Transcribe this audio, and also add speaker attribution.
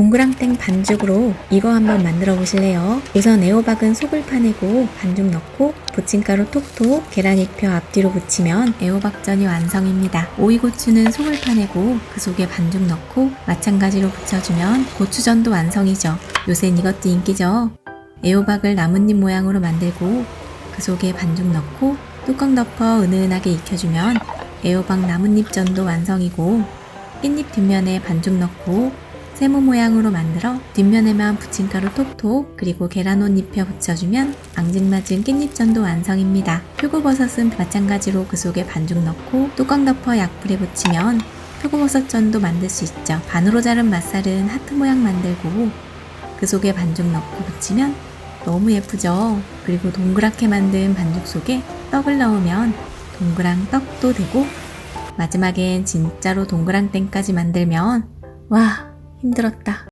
Speaker 1: 동그랑땡 반죽으로 이거 한번 만들어 보실래요? 우선 애호박은 속을 파내고 반죽 넣고 부침가루 톡톡 계란 익혀 앞뒤로 붙이면 애호박전이 완성입니다. 오이고추는 속을 파내고 그 속에 반죽 넣고 마찬가지로 붙여주면 고추전도 완성이죠. 요샌 이것도 인기죠. 애호박을 나뭇잎 모양으로 만들고 그 속에 반죽 넣고 뚜껑 덮어 은은하게 익혀주면 애호박 나뭇잎전도 완성이고 깻잎 뒷면에 반죽 넣고 세모 모양으로 만들어 뒷면에만 부침가루 톡톡 그리고 계란옷 입혀 붙여주면 앙증맞은 깻잎전도 완성입니다. 표고버섯은 마찬가지로 그 속에 반죽 넣고 뚜껑 덮어 약불에 붙이면 표고버섯전도 만들 수 있죠. 반으로 자른 맛살은 하트 모양 만들고 그 속에 반죽 넣고 붙이면 너무 예쁘죠? 그리고 동그랗게 만든 반죽 속에 떡을 넣으면 동그랑 떡도 되고 마지막엔 진짜로 동그랑땡까지 만들면 와 힘들었다.